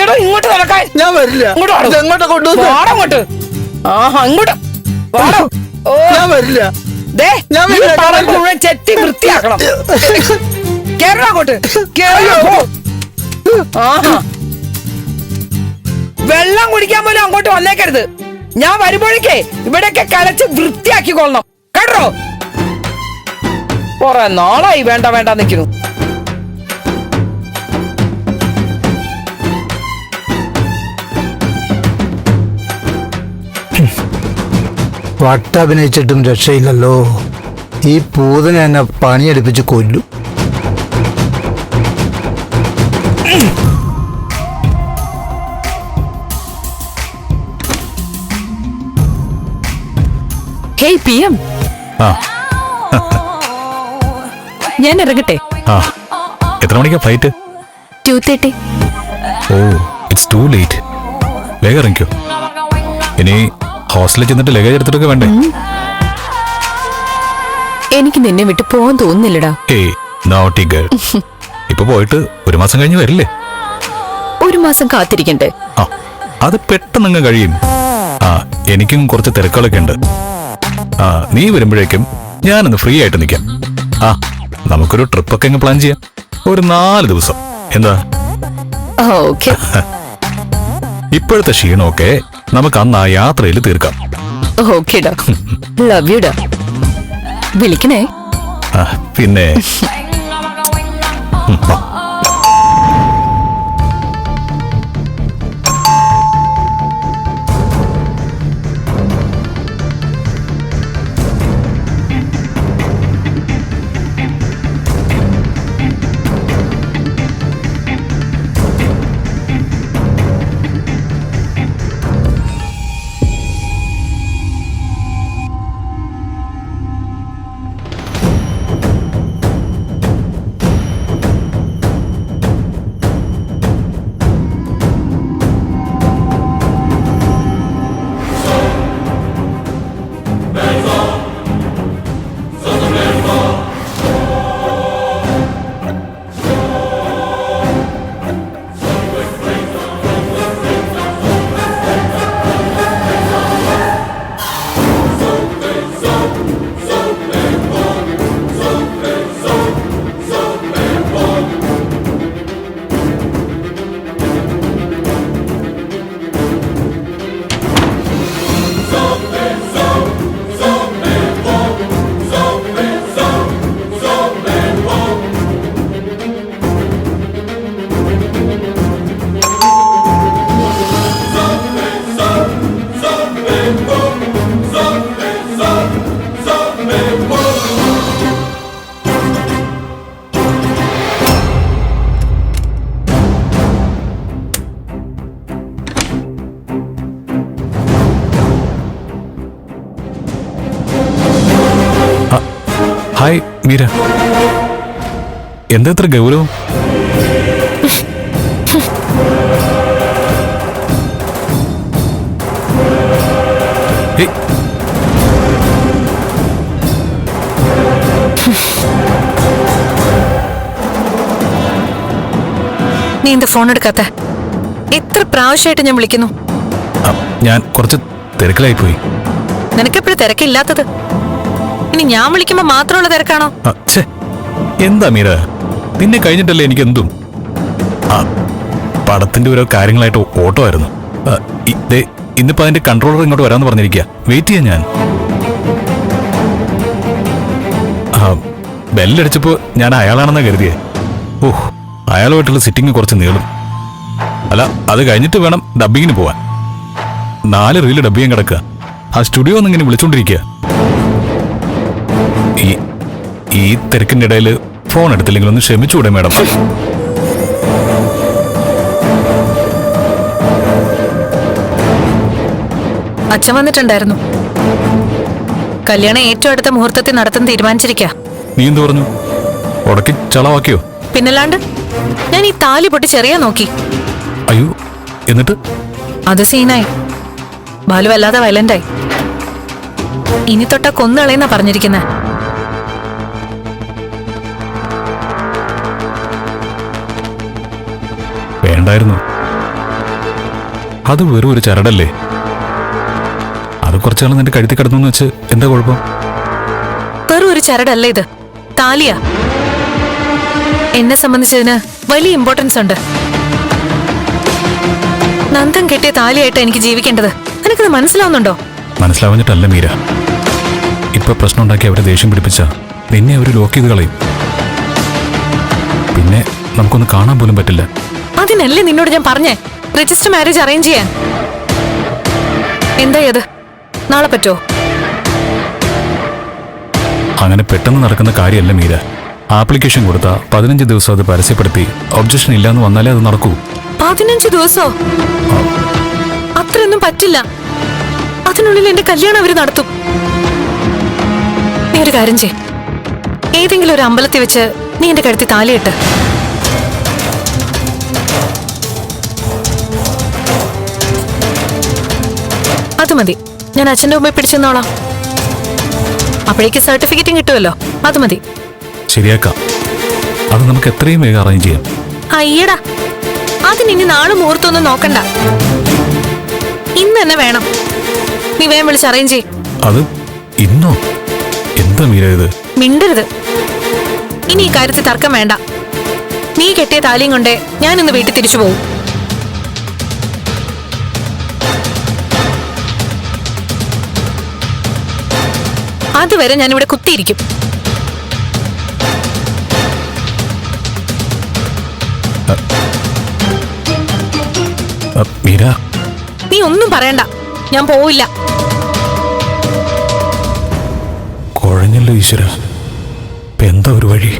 എടോ ഇങ്ങോട്ട് നടക്കാൻ ഞാൻ വരില്ല. ഇങ്ങോട്ട് വാടോ. ഇത് എങ്ങോട്ടാ കൊണ്ടുവന്നത് വാടാ അങ്ങോട്ട് ആഹാ. ഇങ്ങോട്ട്. വാടോ. ഓ. ഞാൻ വരില്ല. ദേ ഞാൻ ഈ വരില്ല, ഞാൻ പറമ്പ് വരില്ല. മുഴുവൻ ചെത്തി വൃത്തിയാക്കണം. കേരള അങ്ങോട്ട്? കേരള പോ. ആഹാ. വെള്ളം കുടിക്കാൻ പോലും അങ്ങോട്ട് വന്നേക്കരുത്. ഞാൻ വരുമ്പോഴേക്കേ ഇവിടെയൊക്കെ കലച്ച് വൃത്തിയാക്കി കൊള്ളണം കേട്ടോ? കൊറേ നാളായി വേണ്ട വേണ്ട നിൽക്കുന്നു വട്ടഭിനയിച്ചിട്ടും രക്ഷയില്ലല്ലോ. ഈ പൂതനെ എന്നെ പണിയെടുപ്പിച്ച് കൊല്ലു. Hey P M. ആ. ഞാൻ ഇറങ്ങട്ടെ? ആ. എത്ര മണിക്കാ flight two thirty oh it's too late വേഗം ഇറങ്ങിക്കോ. ഇനി ഹോസ്റ്റലിൽ ചെന്നിട്ട് ലഗേജ് എടുത്തിട്ടൊക്കെ വേണ്ടേ? എനിക്ക് നിന്നെ വിട്ട് പോവാൻ തോന്നുന്നില്ലടാ. ഏയ് നോട്ടി ഗേൾ ഇപ്പൊ പോയിട്ട് ഒരു മാസം കഴിഞ്ഞ് വരില്ലേ? ഒരു മാസം കാത്തിരിക്കണ്ടേ? ആ അത് പെട്ടെന്ന് അങ്ങ് കഴിയും. ആ എനിക്കും കുറച്ച് തിരക്കുകളൊക്കെ ഉണ്ട്. ആ നീ വരുമ്പോഴേക്കും ഞാനൊന്ന് ഫ്രീ ആയിട്ട് നിൽക്കാം. ആ നമുക്കൊരു ട്രിപ്പൊക്കെ അങ്ങ് പ്ലാൻ ചെയ്യാം. ഒരു നാല് ദിവസം. എന്താ? ഇപ്പോഴത്തെ ക്ഷീണമൊക്കെ നമുക്ക് അന്ന് ആ യാത്രയിൽ തീർക്കാം. ഓക്കേടാ ലവ് യുടാ വിളിക്കണേ. ആ, പിന്നെ. ഉം, മീര എന്താ ഇത്ര ഗൗരവം? നീ എന്താ ഫോൺ എടുക്കാത്ത? എത്ര പ്രാവശ്യമായിട്ട് ഞാൻ വിളിക്കുന്നു? ഞാൻ കുറച്ച് തിരക്കിലായി പോയി നിനക്കെപ്പോഴും തിരക്കില്ലാത്തത്? ഇനി ഞാൻ വിളിക്കുമ്പോ മാത്രമുള്ള തിരക്കാണോ? എന്താ മീര? നിന്നെ കഴിഞ്ഞിട്ടല്ലേ എനിക്ക് എന്തും പടത്തിന്റെ ഓരോ കാര്യങ്ങളായിട്ട് ഓട്ടോ ആയിരുന്നു ഇന്നിപ്പോ അതിന്റെ കൺട്രോളർ ഇങ്ങോട്ട് വരാന്ന് പറഞ്ഞിരിക്കുക വെയിറ്റ് ചെയ്യാൻ ഞാൻ. ബെല്ലടിച്ചപ്പോ ഞാൻ അയാളാണെന്നാ കരുതിയേ. ഓഹ് അയാളുമായിട്ടുള്ള സിറ്റിംഗ് കുറച്ച് നീളും. അല്ല അത് കഴിഞ്ഞിട്ട് വേണം ഡബ്ബിങ്ങിന് പോവാൻ. നാല് റീൽ ഡബ് ചെയ്യാൻ കിടക്കുക ആ സ്റ്റുഡിയോ ഒന്നിങ്ങനെ വിളിച്ചോണ്ടിരിക്കുക ഈ ഈ തിരക്കിന്റെ ഇടയിൽ ഫോൺ എടുത്തില്ലെങ്കിൽ ഒന്ന് ക്ഷമിച്ചുകൂടെ മാഡം അച്ഛൻ വന്നിട്ടുണ്ടായിരുന്നു. കല്യാണം ഏറ്റവും അടുത്ത മുഹൂർത്തത്തിൽ നടത്താൻ തീരുമാനിച്ചിരിക്ക. നീ എന്ത് പറഞ്ഞു? ഉടക്കി ചളവാക്കിയോ? പിന്നല്ലാണ്ട് ഞാൻ ഈ താലി പൊട്ടി ചെറിയ നോക്കി. അയ്യോ എന്നിട്ട്? അത് സീനായി. ബാലു വല്ലാതെ വയലന്റായി ഇനി തൊട്ടാ കൊന്നുകളയെന്നാ പറഞ്ഞിരിക്കുന്നെ. വേണ്ടായിരുന്നു അത് വെറും ഒരു ചരടല്ലേ? അത് കുറച്ചാൾ നിന്റെ കഴുത്തി കിടന്നു വെച്ച് എന്താ കുഴപ്പം? വെറും ഒരു ചരടല്ലേ ഇത്? താലിയ. എന്നെ സംബന്ധിച്ചതിന് വലിയ ഇമ്പോർട്ടൻസ് ഉണ്ട്. നന്ദം കെട്ടിയ താലിയായിട്ട് എനിക്ക് ജീവിക്കേണ്ടത്. നിനക്കത് മനസ്സിലാവുന്നുണ്ടോ? മനസ്സിലാവുന്നിട്ടല്ല മീര. ഇപ്പൊ പ്രശ്നം ഉണ്ടാക്കി അവരെ ദേഷ്യം പിടിപ്പിച്ച നിന്നെ അവർ ലോക്ക് ചെയ്ത് കളയും. പിന്നെ നമുക്കൊന്ന് കാണാൻ പോലും പറ്റില്ല. അതിനല്ലേ നിന്നോട് ഞാൻ പറഞ്ഞേ? രജിസ്റ്റർ മാരേജ് അറേഞ്ച് ചെയ്യാൻ. എന്തായി അത്? നാളെ പറ്റോ അങ്ങനെ പെട്ടെന്ന് നടക്കുന്ന കാര്യമല്ല മീര. ആപ്ലിക്കേഷൻ കൊടുത്ത പതിനഞ്ച് ദിവസം അത് പരസ്യപ്പെടുത്തി. ഒബ്ജക്ഷൻ ഇല്ലാന്ന് വന്നാലേ അത് നടക്കൂ. പതിനഞ്ച് ദിവസോ? അത്രയൊന്നും പറ്റില്ല. അതിനുള്ളിൽ എന്റെ കല്യാണം അവർ നടത്തും. നീ ഒരു കാര്യം ചെയ് ഏതെങ്കിലും ഒരു അമ്പലത്തിൽ വെച്ച് നീ എന്റെ കഴുത്തി താലിയിട്ട് അത് മതി. ഞാൻ അച്ഛന്റെ മുമ്പിൽ പിടിച്ചെന്നോളാം. അപ്പോഴേക്ക് സർട്ടിഫിക്കറ്റും കിട്ടുമല്ലോ. അത് മതി. ശരിയാക്കാം. അത് നമുക്ക് എത്രയും വേഗം അറേഞ്ച് ചെയ്യാം. അയ്യടാ. അതിനി നാളെ മുഹൂർത്തൊന്നും നോക്കണ്ട. ഇന്ന് തന്നെ വേണം. നീ വേഗം വിളിച്ച് അറേഞ്ച് ചെയ്യും. അത് ഇന്നോ? എന്താ മീര ഇത്? മിണ്ടരുത്. ഇനി ഈ കാര്യത്തിൽ തർക്കം വേണ്ട. നീ കെട്ടിയ താലിയും കൊണ്ടേ ഞാൻ ഇന്ന് വീട്ടിൽ തിരിച്ചു പോകും അതുവരെ ഞാൻ ഇവിടെ കുത്തിയിരിക്കും മീര. നീ ഒന്നും പറയണ്ട. ഞാൻ പോവില്ല. കുഴഞ്ഞല്ലോ ഈശ്വര. എന്താ ഒരു വഴി?